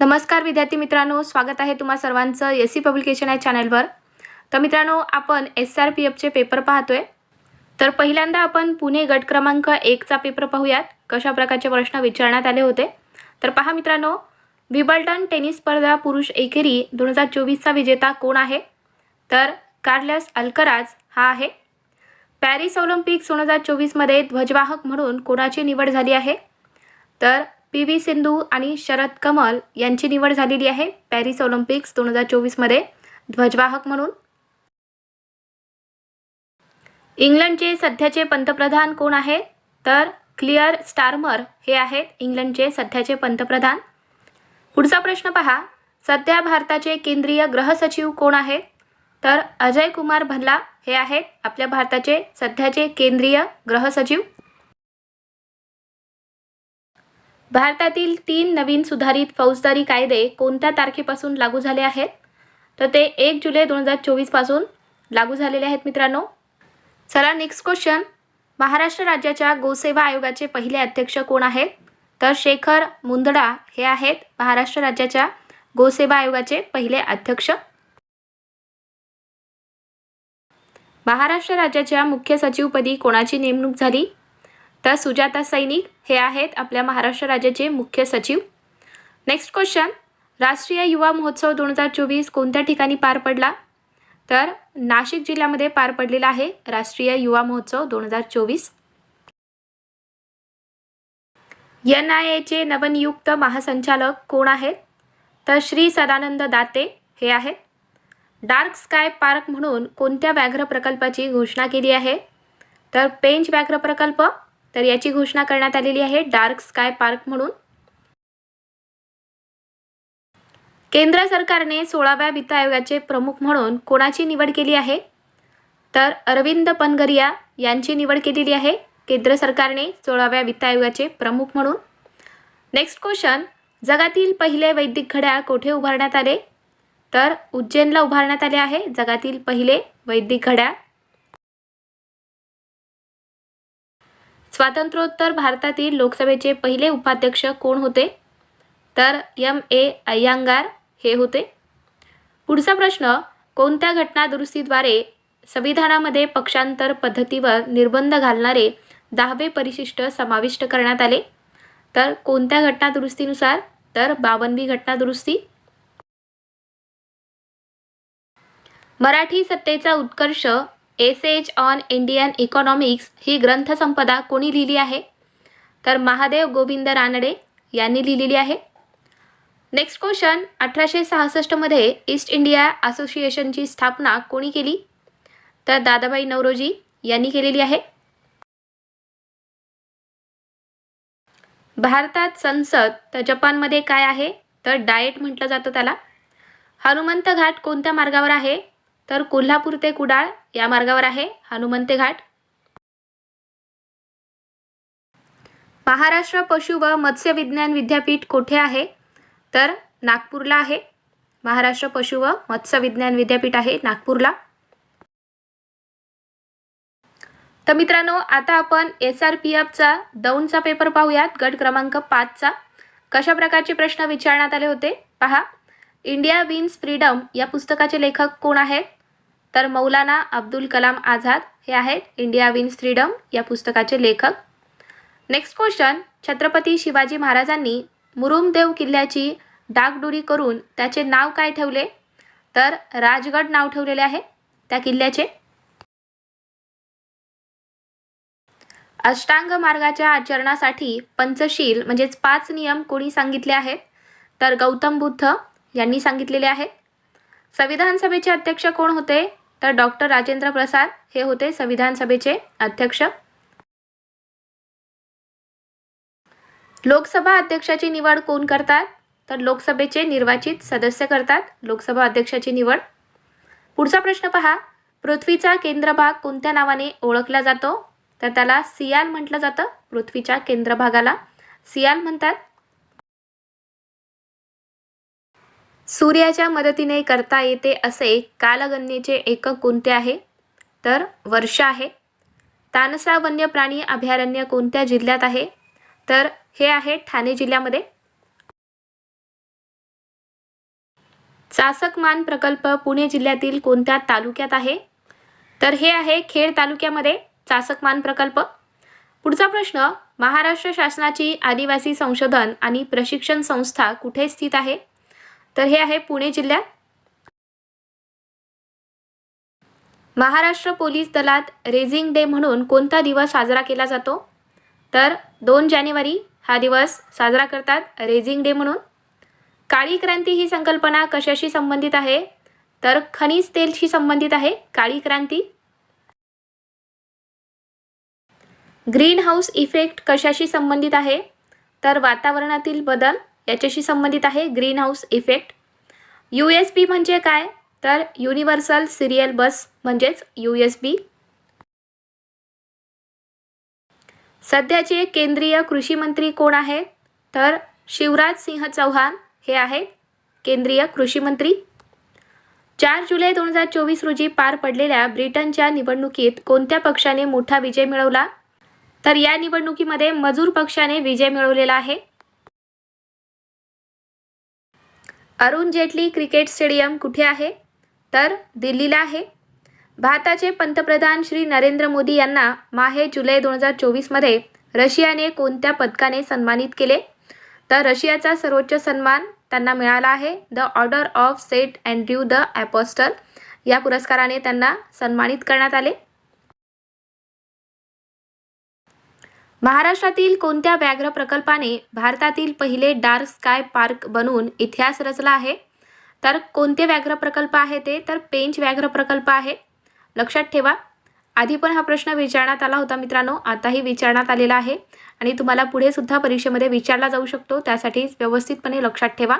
नमस्कार विद्यार्थी मित्रांनो स्वागत आहे तुम्हा सर्वांचं एस सी पब्लिकेशन या चॅनलवर. तर मित्रांनो आपण एस आर पी एफचे पेपर पाहतोय. तर पहिल्यांदा आपण पुणे गट क्रमांक एकचा पेपर पाहूयात. कशा प्रकारचे प्रश्न विचारण्यात आले होते? तर पहा मित्रांनो विबल्टन टेनिस स्पर्धा पुरुष एकेरी दोन हजार चोवीसचा विजेता कोण आहे? तर कार्लस अल्कराज हा आहे. पॅरिस ऑलिम्पिक्स दोन हजार चोवीसमध्ये ध्वजवाहक म्हणून कोणाची निवड झाली आहे? तर पी व्ही सिंधू आणि शरद कमल यांची निवड झालेली आहे पॅरिस ऑलिम्पिक्स दोन हजार चोवीसमध्ये. ध्वजवाहक म्हणून. इंग्लंडचे सध्याचे पंतप्रधान कोण आहेत? तर क्लिअर स्टार्मर हे आहेत इंग्लंडचे सध्याचे पंतप्रधान. पुढचा प्रश्न पहा. सध्या भारताचे केंद्रीय गृहसचिव कोण आहेत? तर अजय कुमार भल्ला हे आहेत आपल्या भारताचे सध्याचे केंद्रीय गृहसचिव भारतातील तीन नवीन सुधारित फौजदारी कायदे कोणत्या तारखेपासून लागू झाले आहेत? तर ते एक जुलै दोन हजार चोवीसपासून लागू झालेले आहेत मित्रांनो. चला नेक्स्ट क्वेश्चन महाराष्ट्र राज्याच्या गोसेवा आयोगाचे पहिले अध्यक्ष कोण आहेत? तर शेखर मुंदडा हे आहेत महाराष्ट्र राज्याच्या गोसेवा आयोगाचे पहिले अध्यक्ष. महाराष्ट्र राज्याच्या मुख्य सचिवपदी कोणाची नेमणूक झाली? तर सुजाता सैनिक हे आहेत आपल्या महाराष्ट्र राज्याचे मुख्य सचिव. नेक्स्ट क्वेश्चन राष्ट्रीय युवा महोत्सव दोन हजार चोवीस कोणत्या ठिकाणी पार पडला? तर नाशिक जिल्ह्यामध्ये पार पडलेला आहे राष्ट्रीय युवा महोत्सव दोन हजार चोवीस. एन आय एचे नवनियुक्त महासंचालक कोण आहेत? तर श्री सदानंद दाते हे आहेत. डार्क स्काय पार्क म्हणून कोणत्या व्याघ्र प्रकल्पाची घोषणा केली आहे? तर पेंच व्याघ्र प्रकल्प तर याची घोषणा करण्यात आलेली आहे डार्क स्काय पार्क म्हणून. केंद्र सरकारने सोळाव्या वित्त आयोगाचे प्रमुख म्हणून कोणाची निवड केली आहे? तर अरविंद पनगरिया यांची निवड केलेली आहे. केंद्र सरकारने सोळाव्या वित्त आयोगाचे प्रमुख म्हणून. Next question. जगातील पहिले वैदिक घड्याळ कोठे उभारण्यात आले? तर उज्जैनला उभारण्यात आले आहे. जगातील पहिले वैदिक घड्याळ स्वातंत्र्योत्तर भारतातील लोकसभेचे पहिले उपाध्यक्ष कोण होते? तर एम ए अय्यांगार हे होते. पुढचा प्रश्न कोणत्या घटनादुरुस्तीद्वारे संविधानामध्ये पक्षांतर पद्धतीवर निर्बंध घालणारे दहावे परिशिष्ट समाविष्ट करण्यात आले? तर कोणत्या घटनादुरुस्तीनुसार तर बावनवी घटनादुरुस्ती मराठी सत्तेचा उत्कर्ष एसेज ऑन इंडियन इकॉनॉमिक्स ही ग्रंथसंपदा कोणी लिहिली आहे? तर महादेव गोविंद रानडे यांनी लिहिलेली आहे. नेक्स्ट क्वेश्चन अठराशे सहासष्टमध्ये ईस्ट इंडिया असोसिएशनची स्थापना कोणी केली? तर दादाबाई नवरोजी यांनी केलेली आहे. भारतात संसद तर जपानमध्ये काय आहे? तर डाएट म्हटलं जातं त्याला. हनुमंत घाट कोणत्या मार्गावर आहे? तर कोल्हापूर ते कुडाळ या मार्गावर आहे हनुमंते घाट. महाराष्ट्र पशु व मत्स्य विज्ञान विद्यापीठ कोठे आहे? तर नागपूरला आहे. महाराष्ट्र पशु व मत्स्य विज्ञान विद्यापीठ आहे नागपूरला. तर मित्रांनो आता आपण एस आर पी एफचा दौनचा पेपर पाहूयात. गट क्रमांक पाचचा कशा प्रकारचे प्रश्न विचारण्यात आले होते? पहा. इंडिया विन्स फ्रीडम या पुस्तकाचे लेखक कोण आहेत? तर मौलाना अब्दुल कलाम आझाद हे आहेत इंडिया विन्स फ्रीडम या पुस्तकाचे लेखक. नेक्स्ट क्वेश्चन छत्रपती शिवाजी महाराजांनी मुरुमदेव किल्ल्याची डागडुरी करून त्याचे नाव काय ठेवले? तर राजगड नाव ठेवलेले आहे त्या किल्ल्याचे. अष्टांग मार्गाच्या आचरणासाठी पंचशील म्हणजेच पाच नियम कोणी सांगितले आहेत? तर गौतम बुद्ध यांनी सांगितलेले आहेत. संविधान सभेचे अध्यक्ष कोण होते? तर डॉक्टर राजेंद्र प्रसाद हे होते संविधान सभेचे अध्यक्ष. लोकसभा अध्यक्षाची निवड कोण करतात? तर लोकसभेचे निर्वाचित सदस्य करतात लोकसभा अध्यक्षाची निवड. पुढचा प्रश्न पहा. पृथ्वीचा केंद्रभाग कोणत्या नावाने ओळखला जातो? तर त्याला सियाल म्हटलं जातं पृथ्वीच्या केंद्रभागाला. सियाल म्हणतात सूर्याच्या मदतीने करता येते असे कालगणनेचे एकक कोणते आहे? तर वर्ष आहे. तानसा वन्य प्राणी अभयारण्य कोणत्या जिल्ह्यात आहे? तर हे आहे ठाणे जिल्ह्यामध्ये. चासकमान प्रकल्प पुणे जिल्ह्यातील कोणत्या तालुक्यात आहे? तर हे आहे खेड तालुक्यामध्ये चासकमान प्रकल्प. पुढचा प्रश्न महाराष्ट्र शासनाची आदिवासी संशोधन आणि प्रशिक्षण संस्था कुठे स्थित आहे? तर हे आहे पुणे जिल्ह्यात. महाराष्ट्र पोलीस दलात रेझिंग डे म्हणून कोणता दिवस साजरा केला जातो? तर दोन जानेवारी हा दिवस साजरा करतात रेझिंग डे म्हणून. काळी क्रांती ही संकल्पना कशाशी संबंधित आहे? तर खनिज तेलशी संबंधित आहे काळी क्रांती. ग्रीन हाऊस इफेक्ट कशाशी संबंधित आहे? तर वातावरणातील बदल याच्याशी संबंधित आहे green house effect. U S B म्हणजे काय? तर युनिव्हर्सल सिरियल बस म्हणजेच यू एस बी. सध्याचे केंद्रीय कृषी मंत्री कोण आहेत? तर शिवराज सिंह चौहान हे आहेत केंद्रीय कृषी मंत्री. चार जुलै दोन हजार चोवीस रोजी पार पडलेल्या ब्रिटनच्या निवडणुकीत कोणत्या पक्षाने मोठा विजय मिळवला? तर या निवडणुकीमध्ये मजूर पक्षाने विजय मिळवलेला आहे अरुण जेटली क्रिकेट स्टेडियम कुठे आहे? तर दिल्लीला आहे. भारताचे पंतप्रधान श्री नरेंद्र मोदी यांना माहे जुलै दोन हजार चोवीसमध्ये रशियाने कोणत्या पदकाने सन्मानित केले? तर रशियाचा सर्वोच्च सन्मान त्यांना मिळाला आहे. The order of Saint Andrew the apostle या पुरस्काराने त्यांना सन्मानित करण्यात आले. महाराष्ट्रातील कोणत्या व्याघ्र प्रकल्पाने भारतातील पहिले डार्क स्काय पार्क बनवून इतिहास रचला आहे? तर कोणते व्याघ्र प्रकल्प आहे ते? तर पेंच व्याघ्र प्रकल्प आहे. लक्षात ठेवा. आधी पण हा प्रश्न विचारण्यात आला होता मित्रांनो. आताही विचारण्यात आलेला आहे. आणि तुम्हाला पुढे सुद्धा परीक्षेमध्ये विचारला जाऊ शकतो. त्यासाठी व्यवस्थितपणे लक्षात ठेवा.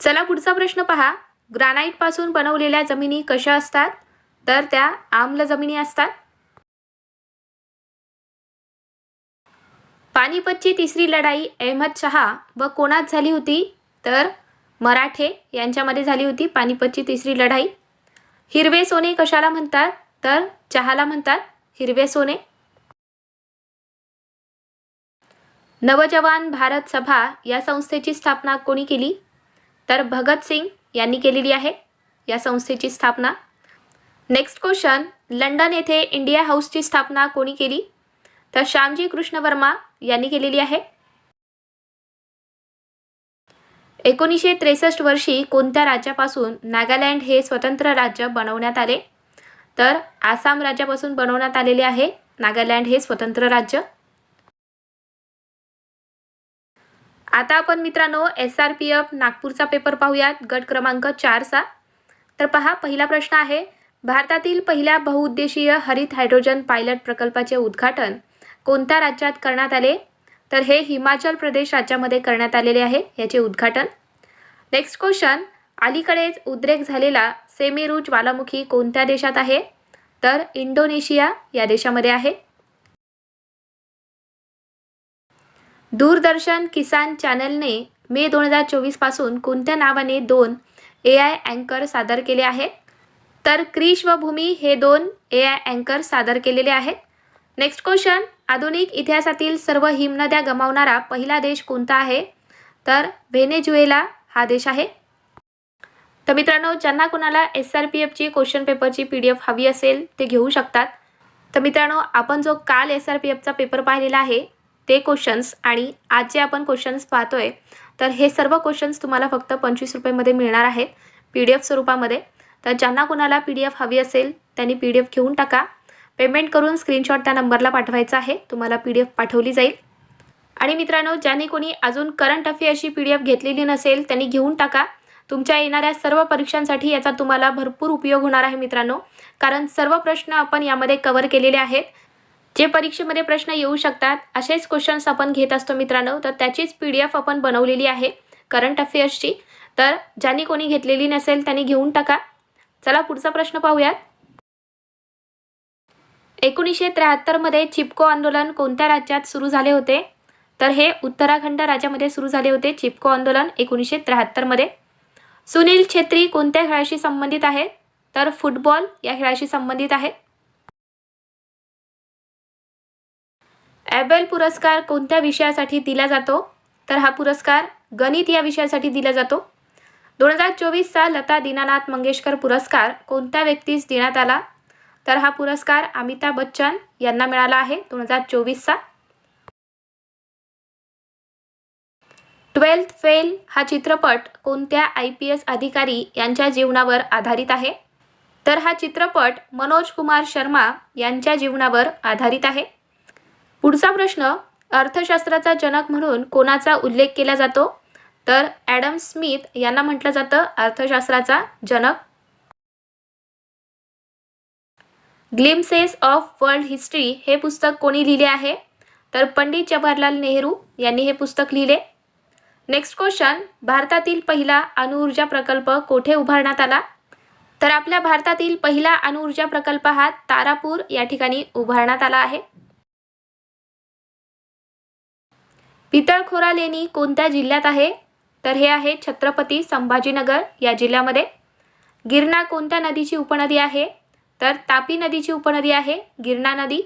चला पुढचा प्रश्न पहा. ग्रानाईटपासून बनवलेल्या जमिनी कशा असतात? तर त्या आम्ल जमिनी असतात. पानिपतची तिसरी लढाई अहमद शहा व कोणात झाली होती? तर मराठे यांच्यामध्ये झाली होती पानिपतची तिसरी लढाई. हिरवे सोने कशाला म्हणतात? तर चहाला म्हणतात हिरवे सोने. नवजवान भारत सभा या संस्थेची स्थापना कोणी केली? तर भगतसिंग यांनी केलेली आहे या संस्थेची स्थापना. नेक्स्ट क्वेश्चन लंडन येथे इंडिया हाऊसची स्थापना कोणी केली? तर श्यामजी कृष्ण वर्मा यांनी केलेली आहे. एकोणीसशे त्रेसष्ट वर्षी कोणत्या राज्यापासून नागालँड हे स्वतंत्र राज्य बनवण्यात आले? तर आसाम राज्यापासून बनवण्यात आलेले आहे. नागालँड हे स्वतंत्र राज्य. आता आपण मित्रांनो एस आर पी एफ नागपूरचा पेपर पाहूयात. गट क्रमांक चारचा तर पहा पहिला प्रश्न आहे. भारतातील पहिल्या बहुउद्देशीय हरित हायड्रोजन पायलट प्रकल्पाचे उद्घाटन कोणत्या राज्यात करण्यात आले? तर हे हिमाचल प्रदेश राज्यामध्ये करण्यात आलेले आहे याचे उद्घाटन. नेक्स्ट क्वेश्चन अलीकडेच उद्रेक झालेला सेमेरू ज्वालामुखी कोणत्या देशात आहे? तर इंडोनेशिया या देशामध्ये आहे. दूरदर्शन किसान चॅनलने मे दोन हजार चोवीसपासून कोणत्या नावाने दोन ए आय अँकर सादर केले आहेत? तर क्रिश व भूमी हे दोन ए आय अँकर सादर केलेले आहेत. नेक्स्ट क्वेश्चन आधुनिक इतिहासातील सर्व हिमनद्या गमावणारा पहिला देश कोणता आहे? तर व्हेनेजुएला हा देश आहे. तर मित्रांनो ज्यांना कोणाला एस आर पी एफची क्वेश्चन पेपरची पी डी एफ हवी असेल ते घेऊ शकतात. तर मित्रांनो आपण जो काल एस आर पी एफचा पेपर पाहिलेला आहे ते क्वेश्चन्स आणि आज जे आपण क्वेश्चन्स पाहतोय तर हे सर्व क्वेश्चन्स तुम्हाला फक्त पंचवीस रुपयेमध्ये मिळणार आहेत पी डी एफ स्वरूपामध्ये. तर ज्यांना कोणाला पी डी एफ हवी असेल त्यांनी पी डी एफ घेऊन टाका. पेमेंट करून स्क्रीनशॉट त्या नंबरला पाठवायचा आहे. तुम्हाला पी डी एफ पाठवली जाईल. आणि मित्रांनो ज्यांनी कोणी अजून करंट अफेअरची पी डी एफ घेतलेली नसेल त्यांनी घेऊन टाका. तुमच्या येणाऱ्या सर्व परीक्षांसाठी याचा तुम्हाला भरपूर उपयोग होणार आहे मित्रांनो. कारण सर्व प्रश्न आपण यामध्ये कवर केलेले आहेत. जे परीक्षेमध्ये प्रश्न येऊ शकतात असेच क्वेश्चन्स आपण घेत असतो मित्रांनो. तर त्याचीच पी डी एफ आपण बनवलेली आहे करंट अफेअर्सची तर ज्यांनी कोणी घेतलेली नसेल त्यांनी घेऊन टाका. चला पुढचा प्रश्न पाहूयात. एकोणीसशे त्र्याहत्तरमध्ये चिपको आंदोलन कोणत्या राज्यात सुरू झाले होते? तर हे उत्तराखंड राज्यामध्ये सुरू झाले होते. चिपको आंदोलन एकोणीसशे त्र्याहत्तरमध्ये सुनील छेत्री कोणत्या खेळाशी संबंधित आहेत तर फुटबॉल या खेळाशी संबंधित आहेत ॲबेल पुरस्कार कोणत्या विषयासाठी दिला जातो? तर हा पुरस्कार गणित या विषयासाठी दिला जातो. दोन हजार चोवीसचा लता दीनानाथ मंगेशकर पुरस्कार कोणत्या व्यक्तीस देण्यात आला? तर हा पुरस्कार अमिताभ बच्चन यांना मिळाला आहे दोन हजार चोवीसचा ट्वेल्थ फेल हा चित्रपट कोणत्या आय पी एस अधिकारी यांच्या जीवनावर आधारित आहे? तर हा चित्रपट मनोज कुमार शर्मा यांच्या जीवनावर आधारित आहे. पुढचा प्रश्न अर्थशास्त्राचा जनक म्हणून कोणाचा उल्लेख केला जातो? तर ॲडम स्मिथ यांना म्हटलं जातं अर्थशास्त्राचा जनक. ग्लिम्सेस ऑफ वर्ल्ड हिस्ट्री हे पुस्तक कोणी लिहिले आहे? तर पंडित जवाहरलाल नेहरू यांनी हे पुस्तक लिहिले. नेक्स्ट क्वेश्चन भारतातील पहिला अणुऊर्जा प्रकल्प कोठे उभारण्यात आला? तर आपल्या भारतातील पहिला अणुऊर्जा प्रकल्प हा तारापूर या ठिकाणी उभारण्यात आला आहे. पितळखोरा लेणी कोणत्या जिल्ह्यात आहे? तर हे आहे छत्रपती संभाजीनगर या जिल्ह्यामध्ये. गिरणा कोणत्या नदीची उपनदी आहे? तर तापी नदीची उपनदी आहे गिरणा नदी.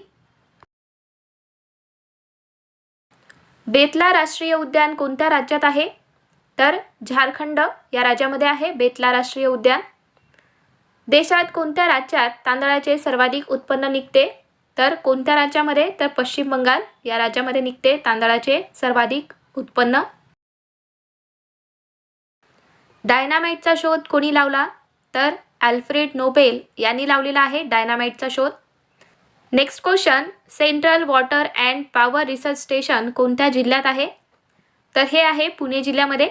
बेतला राष्ट्रीय उद्यान कोणत्या राज्यात आहे? तर झारखंड या राज्यामध्ये आहे बेतला राष्ट्रीय उद्यान. देशात कोणत्या राज्यात तांदळाचे सर्वाधिक उत्पन्न निघते? तर कोणत्या राज्यामध्ये? तर पश्चिम बंगाल या राज्यामध्ये निघते तांदळाचे सर्वाधिक उत्पन्न. डायनामाइटचा शोध कोणी लावला? तर अल्फ्रेड नोबेल यांनी लावलेला आहे डायनामाइटचा शोध. Next question central water and power research station कोणत्या जिल्ह्यात आहे? तर हे आहे पुणे जिल्ह्यामध्ये.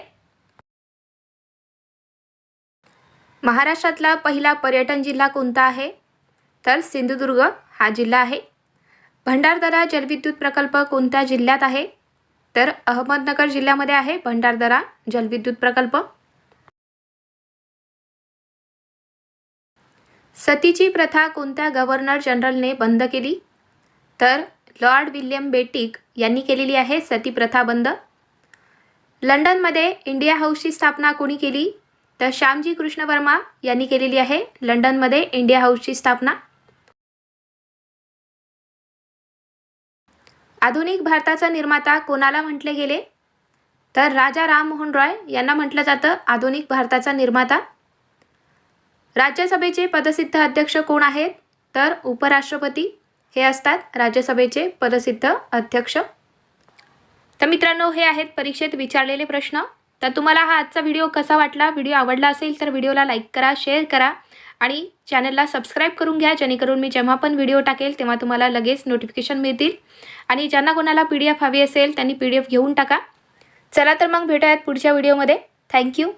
महाराष्ट्रातला पहिला पर्यटन जिल्हा कोणता आहे? तर सिंधुदुर्ग हा जिल्हा आहे. भंडारदरा जलविद्युत प्रकल्प कोणत्या जिल्ह्यात आहे? तर अहमदनगर जिल्ह्यामध्ये आहे भंडारदरा जलविद्युत प्रकल्प. सतीची प्रथा कोणत्या गव्हर्नर जनरलने बंद केली? तर लॉर्ड विल्यम बेटिक यांनी केलेली आहे सती प्रथा बंद. लंडनमध्ये इंडिया हाऊसची स्थापना कोणी केली? तर श्यामजी कृष्ण वर्मा यांनी केलेली आहे लंडनमध्ये इंडिया हाऊसची स्थापना. आधुनिक भारताचा निर्माता कोणाला म्हटले गेले? तर राजा राममोहन रॉय यांना म्हटलं जातं आधुनिक भारताचा निर्माता. राज्यसभेचे पदसिद्ध अध्यक्ष कोण आहेत? तर उपराष्ट्रपती. हे असतात राज्यसभेचे पदसिद्ध अध्यक्ष. तर मित्रांनो हे आहेत परीक्षेत विचारलेले प्रश्न. तर तुम्हाला हा आजचा व्हिडिओ कसा वाटला? व्हिडिओ आवडला असेल तर व्हिडिओला लाईक करा शेअर करा आणि चॅनलला सबस्क्राईब करून घ्या. जेणेकरून मी जेव्हा पण व्हिडिओ टाकेल तेव्हा तुम्हाला लगेच नोटिफिकेशन मिळतील. आणि ज्यांना कोणाला पी डी एफ हवी असेल त्यांनी पी डी एफ घेऊन टाका. चला तर मग भेटूयात पुढच्या व्हिडिओमध्ये. थँक्यू.